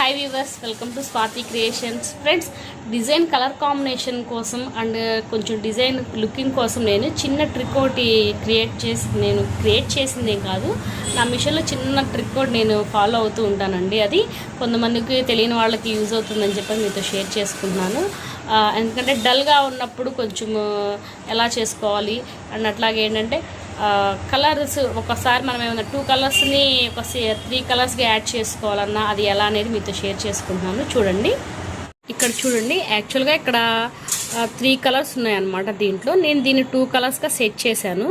Hi viewers welcome to Swathi creations friends design colour combination కోసం and uh, కొంచెం design looking కోసం నేను చిన్న ట్రిక్ ఒకటి క్రియేట్ చేసి నేను క్రియేట్ చేసిందే కాదు. నా మిషన్లో చిన్న ట్రిక్ ఒకటి నేను ఫాలో అవుతూ ఉంటానండి అది. కొంతమందికి తెలియని వాళ్ళకి యూజ్ అవుతుందని చెప్పి మీతో షేర్ చేసుకుంటున్నాను. Uh, ఎందుకంటే డల్గా ఉన్నప్పుడు కొంచెం uh, ఎలా చేసుకోవాలి? అండ్ అట్లాగే ఏంటంటే కలర్స్ ఒకసారి మనం ఏమైనా టూ కలర్స్ని ఒక త్రీ కలర్స్గా యాడ్ చేసుకోవాలన్నా అది ఎలా అనేది మీతో షేర్ చేసుకుంటున్నాను. చూడండి. ఇక్కడ చూడండి. యాక్చువల్గా ఇక్కడ త్రీ కలర్స్ ఉన్నాయన్నమాట దీంట్లో. నేను దీన్ని టూ కలర్స్గా సెట్ చేశాను.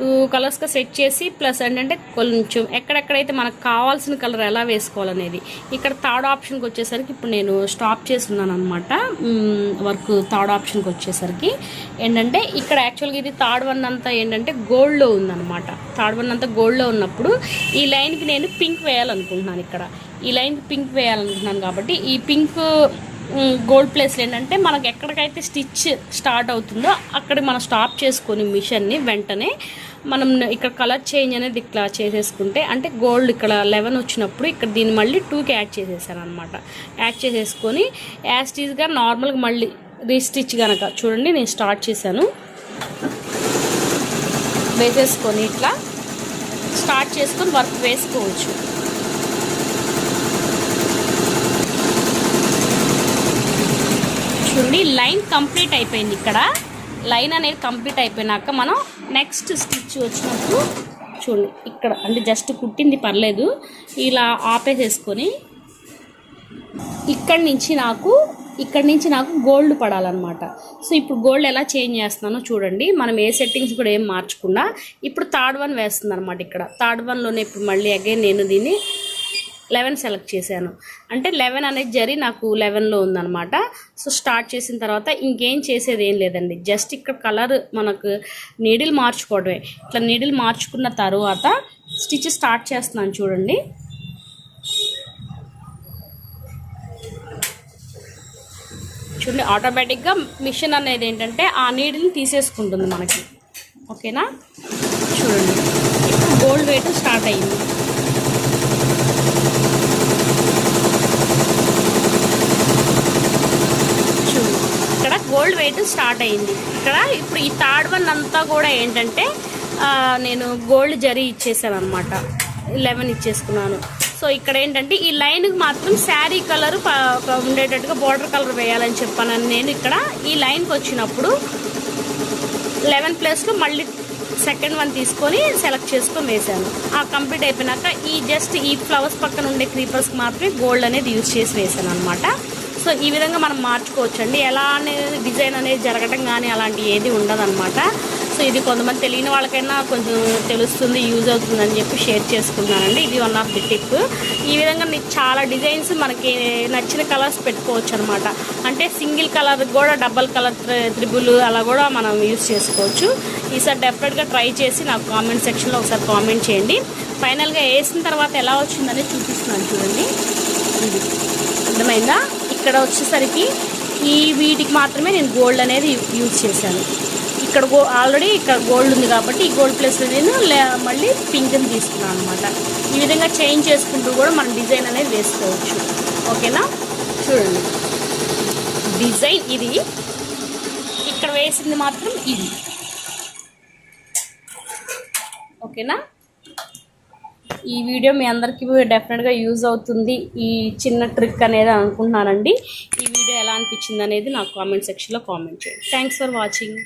టూ కలర్స్గా సెట్ చేసి ప్లస్ ఏంటంటే కొంచెం ఎక్కడెక్కడైతే మనకు కావాల్సిన కలర్ ఎలా వేసుకోవాలనేది. ఇక్కడ థర్డ్ ఆప్షన్కి వచ్చేసరికి ఇప్పుడు నేను స్టాప్ చేస్తున్నాను అనమాట వర్క్ థర్డ్ ఆప్షన్కి వచ్చేసరికి. ఏంటంటే ఇక్కడ యాక్చువల్గా ఇది థర్డ్ వన్ అంతా ఏంటంటే గోల్డ్లో ఉందన్నమాట. థర్డ్ వన్ అంతా గోల్డ్లో ఉన్నప్పుడు ఈ లైన్కి నేను పింక్ వేయాలనుకుంటున్నాను ఇక్కడ. ఈ లైన్కి పింక్ వేయాలనుకుంటున్నాను కాబట్టి ఈ పింక్ గోల్డ్ ప్లేస్లో ఏంటంటే మనకు ఎక్కడికైతే స్టిచ్ స్టార్ట్ అవుతుందో అక్కడ మనం స్టాప్ చేసుకొని మిషన్ని వెంటనే మనం ఇక్కడ కలర్ చేంజ్ అనేది ఇట్లా చేసేసుకుంటే అంటే గోల్డ్ ఇక్కడ లెవెన్ వచ్చినప్పుడు ఇక్కడ దీన్ని మళ్ళీ టూకి యాడ్ చేసేసాను అనమాట యాడ్ చేసేసుకొని యాస్టీజ్గా నార్మల్గా మళ్ళీ రీస్టిచ్ కనుక చూడండి నేను స్టార్ట్ చేశాను. వేసేసుకొని ఇట్లా స్టార్ట్ చేసుకొని వర్క్ వేసుకోవచ్చు. చూడండి లైన్ కంప్లీట్ అయిపోయింది ఇక్కడ. లైన్ అనేది కంప్లీట్ అయిపోయినాక మనం నెక్స్ట్ స్టిచ్ వచ్చినప్పుడు చూడండి ఇక్కడ అంటే జస్ట్ కుట్టింది పర్లేదు. ఇలా ఆపేసేసుకొని ఇక్కడి నుంచి నాకు ఇక్కడి నుంచి నాకు గోల్డ్ పడాలన్నమాట. సో ఇప్పుడు గోల్డ్ ఎలా చేంజ్ చేస్తున్నానో చూడండి. మనం ఏ సెట్టింగ్స్ కూడా ఏం మార్చకుండా ఇప్పుడు థర్డ్ వన్ వేస్తుంది అనమాట ఇక్కడ థర్డ్ వన్లోనే ఇప్పుడు మళ్ళీ అగైన్ నేను దీన్ని లెవెన్ సెలెక్ట్ చేశాను. అంటే లెవెన్ అనేది జరి నాకు లెవెన్లో ఉందన్నమాట. సో స్టార్ట్ చేసిన తర్వాత ఇంకేం చేసేది ఏం లేదండి. జస్ట్ ఇక్కడ కలర్ మనకు నీడిల్ మార్చుకోవడమే. ఇట్లా నీడిల్ మార్చుకున్న తర్వాత స్టిచ్ స్టార్ట్ చేస్తున్నాను చూడండి. చూడండి ఆటోమేటిక్గా మిషన్ అనేది ఏంటంటే ఆ నీడిల్ని తీసేసుకుంటుంది మనకి. ఓకేనా? చూడండి. గోల్డ్ వేయటం స్టార్ట్ అయ్యింది చూడు ఇక్కడ గోల్డ్ వెయిట్ స్టార్ట్ అయింది. ఇక్కడ ఇప్పుడు ఈ థర్డ్ వన్ అంతా కూడా ఏంటంటే నేను గోల్డ్ జరీ ఇచ్చేసాను అనమాట లెవెన్ ఇచ్చేసుకున్నాను. సో ఇక్కడ ఏంటంటే ఈ లైన్కి మాత్రం శారీ కలర్ ఉండేటట్టుగా బార్డర్ కలర్ వేయాలని చెప్పాను నేను ఇక్కడ ఈ లైన్కి వచ్చినప్పుడు లెవెన్ ప్లస్లో మళ్ళీ సెకండ్ వన్ తీసుకొని సెలెక్ట్ చేసుకొని వేసాను ఆ కంప్లీట్ అయిపోయినాక ఈ జస్ట్ ఈ ఫ్లవర్స్ పక్కన ఉండే క్రీపర్స్కి మాత్రమే గోల్డ్ అనేది యూజ్ చేసి వేసాను అనమాట సో ఈ విధంగా మనం మార్చుకోవచ్చు అండి ఎలా అనేది డిజైన్ అనేది జరగటం కానీ అలాంటి ఏది ఉండదన్నమాట. సో ఇది కొంతమంది తెలియని వాళ్ళకైనా కొంచెం తెలుస్తుంది యూజ్ అవుతుందని చెప్పి షేర్ చేసుకున్నానండి. ఇది వన్ ఆఫ్ ది టిప్. ఈ విధంగా మీకు చాలా డిజైన్స్ మనకి నచ్చిన కలర్స్ పెట్టుకోవచ్చు అనమాట అంటే సింగిల్ కలర్ కూడా డబల్ కలర్ త్రిబుల్ అలా కూడా మనం యూజ్ చేసుకోవచ్చు. ఈసారి డెఫినెట్గా ట్రై చేసి నాకు కామెంట్ సెక్షన్లో ఒకసారి కామెంట్ చేయండి. ఫైనల్గా వేసిన తర్వాత ఎలా వచ్చిందనేది చూపిస్తున్నాను చూడండి. ఇది అర్థమైందా? ఇక్కడ వచ్చేసరికి ఈ వీటికి మాత్రమే నేను గోల్డ్ అనేది యూజ్ చేశాను. ఇక్కడ గో ఆల్రెడీ ఇక్కడ గోల్డ్ ఉంది కాబట్టి ఈ గోల్డ్ ప్లేస్లో నేను లే- మళ్ళీ పింక్ని తీసుకున్నాను అనమాట ఈ విధంగా చేంజ్ చేసుకుంటూ కూడా మనం డిజైన్ అనేది వేసుకోవచ్చు. ఓకేనా చూడండి. డిజైన్ ఇది. ఇక్కడ వేసింది మాత్రం ఇది. ఓకేనా ఈ వీడియో మీ అందరికీ డెఫినెట్గా యూజ్ అవుతుంది. ఈ చిన్న ట్రిక్ అనేది అనుకుంటున్నానండి. ఈ వీడియో ఎలా అనిపించింది అనేది నాకు కామెంట్ సెక్షన్లో కామెంట్ చేయండి. Thanks for watching